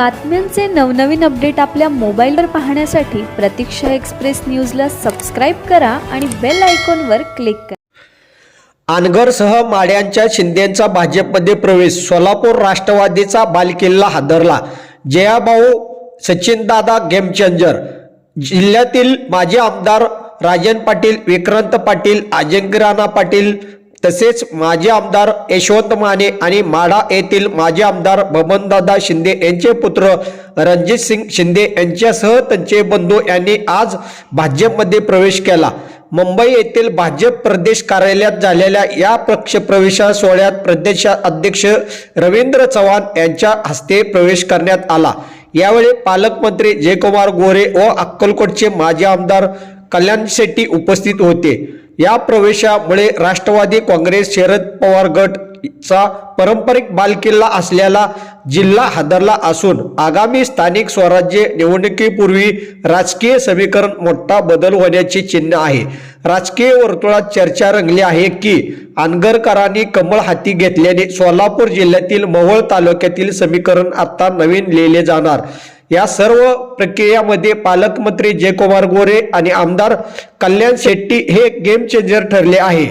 बातम्यांचे नवनवीन अपडेट आपल्या मोबाईलवर पाहण्यासाठी प्रतीक्षा एक्सप्रेस न्यूजला सबस्क्राईब करा आणि बेल आयकॉनवर क्लिक करा. आनगरसह माड्यांच्या शिंदेचा भाजपमध्ये प्रवेश सोलापूर राष्ट्रवादीचा बालकिल्ला हादरला. जयाभाऊ सचिनदादा गेम चेंजर जिल्ह्यातील माजी आमदार राजन पाटील विक्रांत पाटील अजिंक्य राणा पाटील तसेच माजी आमदार यशवंत माने आणि माढा येथील माजी आमदार बबनदादा शिंदे यांचे पुत्र रणजित सिंग शिंदे यांच्यासह त्यांचे बंधू यांनी आज भाजपमध्ये प्रवेश केला. मुंबई येथील भाजप प्रदेश कार्यालयात झालेल्या या पक्षप्रवेश सोहळ्यात प्रदेश अध्यक्ष रवींद्र चव्हाण यांच्या हस्ते प्रवेश करण्यात आला. यावेळी पालकमंत्री जयकुमार गोरे व अक्कलकोटचे माजी आमदार कल्याण शेट्टी उपस्थित होते. या प्रवेशामुळे राष्ट्रवादी काँग्रेस शरद पवार गटचा पारंपरिक बालकिल्ला असलेला जिल्हा हादरला असून आगामी स्थानिक स्वराज्य निवडणुकीपूर्वी राजकीय समीकरण मोठा बदल होण्याची चिन्ह आहे. राजकीय वर्तुळात चर्चा रंगली आहे की अनगरकरांनी कमळ हाती घेतल्याने सोलापूर जिल्ह्यातील मवळ तालुक्यातील समीकरण आता नवीन लिहिले जाणार. या सर्व प्रक्रियामध्ये पालकमंत्री जयकुमार गोरे आणि आमदार कल्याण शेट्टी हे गेम चेंजर ठरले आहे.